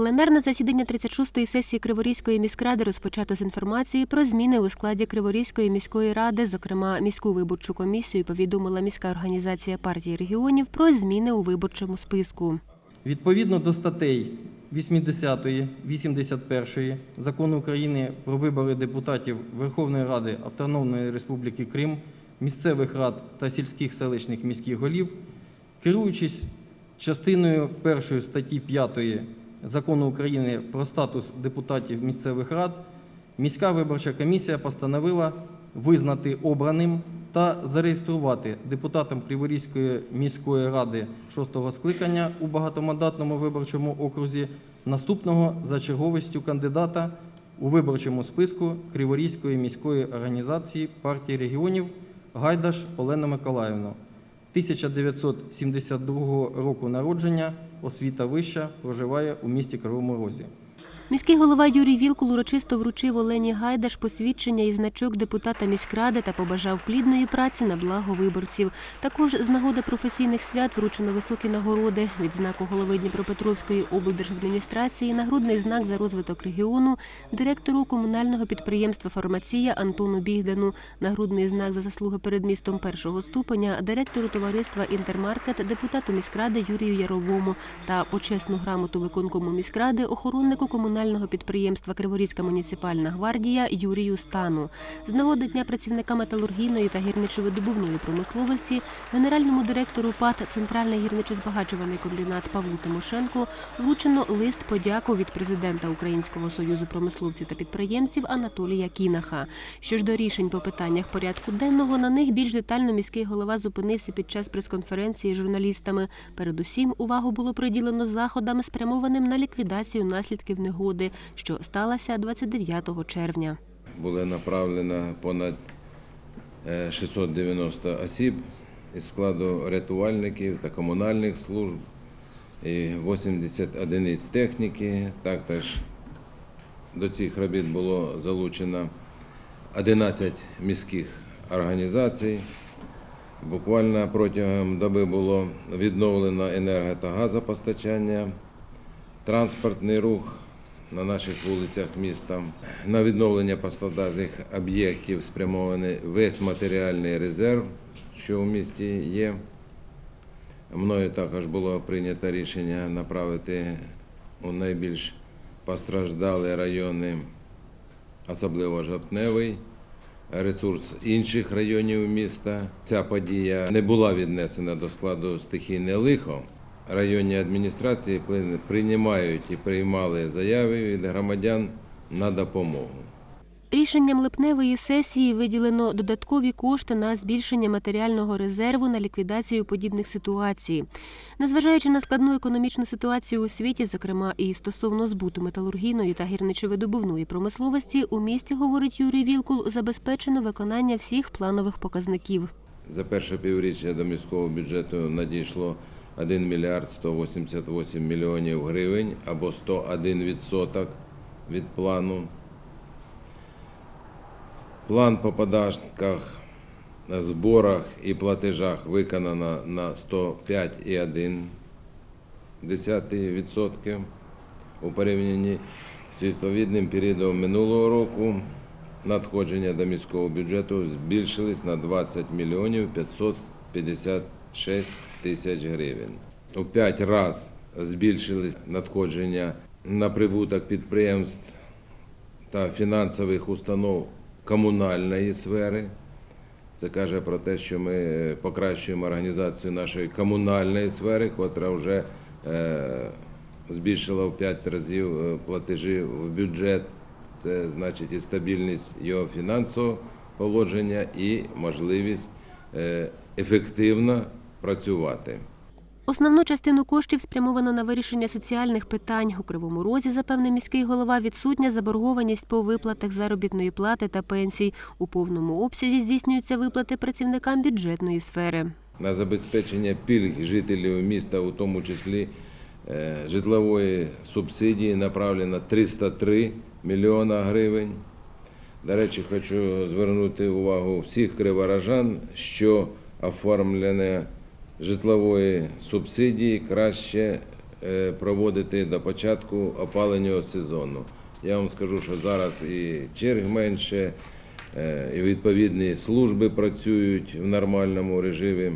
Пленарне засідання 36-ї сесії Криворізької міськради розпочато з інформації про зміни у складі Криворізької міської ради. Зокрема, міську виборчу комісію повідомила міська організація партії регіонів про зміни у виборчому списку. Відповідно до статей 80, 81 Закону України про вибори депутатів Верховної Ради Автономної Республіки Крим, місцевих рад та сільських селищних міських голів, керуючись частиною 1 статті 5 Закону України про статус депутатів місцевих рад, міська виборча комісія постановила визнати обраним та зареєструвати депутатом Криворізької міської ради 6-го скликання у багатомандатному виборчому окрузі наступного за черговістю кандидата у виборчому списку Криворізької міської організації партії регіонів Гайдаш Олену Миколаївну. 1972 року народження, освіта вища, проживає у місті Кривому Розі. Міський голова Юрій Вілкул урочисто вручив Олені Гайдаш посвідчення і значок депутата міськради та побажав плідної праці на благо виборців. Також з нагоди професійних свят вручено високі нагороди від знаку голови Дніпропетровської облдержадміністрації, нагрудний знак за розвиток регіону, директору комунального підприємства Фармація Антону Бігдану, нагрудний знак за заслуги перед містом першого ступеня, директору товариства Інтермаркет, депутату міськради Юрію Яровому та почесну грамоту виконкому міськради охороннику комунального підприємства Криворізька муніципальна гвардія Юрію Стану. З нагоди Дня працівника металургійної та гірничо-видобувної промисловості генеральному директору ПАТ Центральний гірничо-збагачувальний комбінат Павлу Тимошенко вручено лист подяку від президента Українського союзу промисловців та підприємців Анатолія Кінаха. Що ж до рішень по питаннях порядку денного, на них більш детально міський голова зупинився під час прес-конференції з журналістами. Передусім, увагу було приділено заходам, спрямованим на ліквідацію наслідків негоди, що сталася 29 червня. Було направлено понад е, 690 осіб із складу рятувальників та комунальних служб, і 80 одиниць техніки. Також до цих робіт було залучено 11 міських організацій. Буквально протягом доби було відновлено енерго та газопостачання, транспортний рух на наших вулицях міста. На відновлення постраждалих об'єктів спрямований весь матеріальний резерв, що в місті є. Мною також було прийнято рішення направити у найбільш постраждалі райони, особливо жовтневий, ресурс інших районів міста. Ця подія не була віднесена до складу стихійне лихо. Районні адміністрації приймають і приймали заяви від громадян на допомогу. Рішенням липневої сесії виділено додаткові кошти на збільшення матеріального резерву на ліквідацію подібних ситуацій. Незважаючи на складну економічну ситуацію у світі, зокрема і стосовно збуту металургійної та гірничовидобувної промисловості, у місті, говорить Юрій Вілкул, забезпечено виконання всіх планових показників. За перше півріччя до міського бюджету надійшло 1 мільярд 188 мільйонів гривень або 101 відсоток від плану. План по податках, зборах і платежах виконано на 105,1% у порівнянні з відповідним періодом минулого року. Надходження до міського бюджету збільшились на 20 мільйонів 556 тисяч гривень. У п'ять разів збільшились надходження на прибуток підприємств та фінансових установ комунальної сфери. Це каже про те, що ми покращуємо організацію нашої комунальної сфери, котра вже е, збільшила в 5 разів е, платежі в бюджет. Це значить і стабільність його фінансового положення, і можливість е, ефективно працювати. Основну частину коштів спрямовано на вирішення соціальних питань. У Кривому Розі, запевнив міський голова, відсутня заборгованість по виплатах заробітної плати та пенсій. У повному обсязі здійснюються виплати працівникам бюджетної сфери. на забезпечення пільг жителів міста, у тому числі е, житлової субсидії, направлено 303 мільйона гривень. До речі, хочу звернути увагу всіх криворожан, що оформлення житлової субсидії краще е, проводити до початку опалення сезону. Я вам скажу, що зараз і черг менше, е, і відповідні служби працюють в нормальному режимі.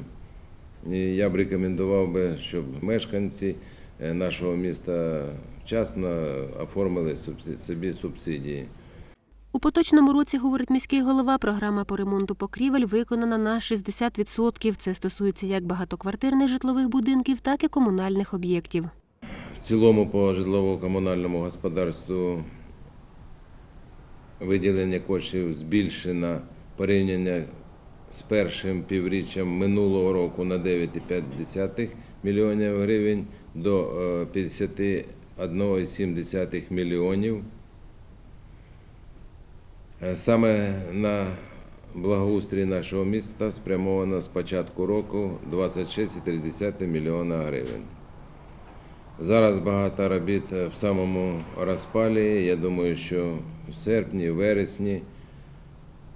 І я б рекомендував би, щоб мешканці е, нашого міста вчасно оформили собі субсидії. У поточному році, говорить міський голова, програма по ремонту покрівель виконана на 60%. Це стосується як багатоквартирних житлових будинків, так і комунальних об'єктів. В цілому по житлово-комунальному господарству виділення коштів збільшено порівняння з першим півріччям минулого року на 9,5 мільйонів гривень до е, 51,7 мільйонів. Е, Саме на благоустрій нашого міста спрямовано з початку року 26,3 мільйона гривень. Зараз багато робіт в самому розпалі. Я думаю, що в серпні, вересні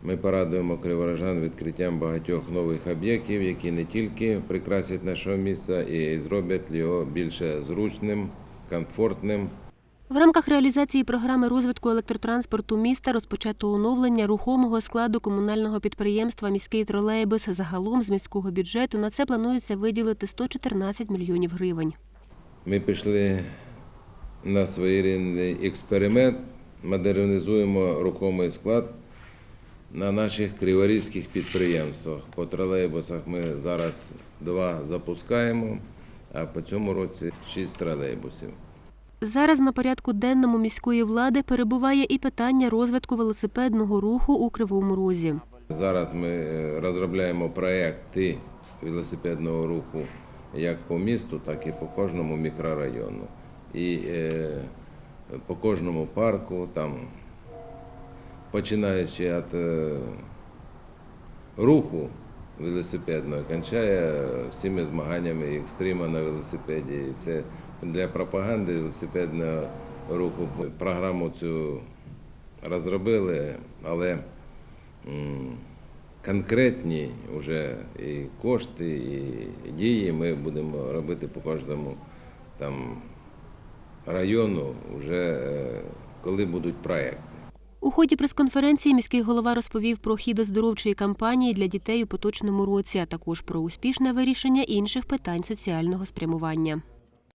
ми порадуємо криворожан відкриттям багатьох нових об'єктів, які не тільки прикрасять наше місто і зроблять його більше зручним, комфортним. В рамках реалізації програми розвитку електротранспорту міста розпочато оновлення рухомого складу комунального підприємства Міський тролейбус. Загалом з міського бюджету на це планується виділити 114 мільйонів гривень. Ми пішли на своєрідний експеримент, модернізуємо рухомий склад на наших криворізьких підприємствах. По тролейбусах ми зараз два запускаємо, а по цьому році шість тролейбусів. Зараз на порядку денному міської влади перебуває і питання розвитку велосипедного руху у Кривому Розі. Зараз ми е, розробляємо проекти велосипедного руху як по місту, так і по кожному мікрорайону. І е, по кожному парку, там, починаючи від е, руху велосипедного, кінчає всіми змаганнями екстрима на велосипеді. І все для пропаганди велосипедного руху. Програму цю розробили, але конкретні вже і кошти, і дії ми будемо робити по кожному там району, вже е, коли будуть проекти. У ході прес-конференції міський голова розповів про хід оздоровчої кампанії для дітей у поточному році, а також про успішне вирішення інших питань соціального спрямування.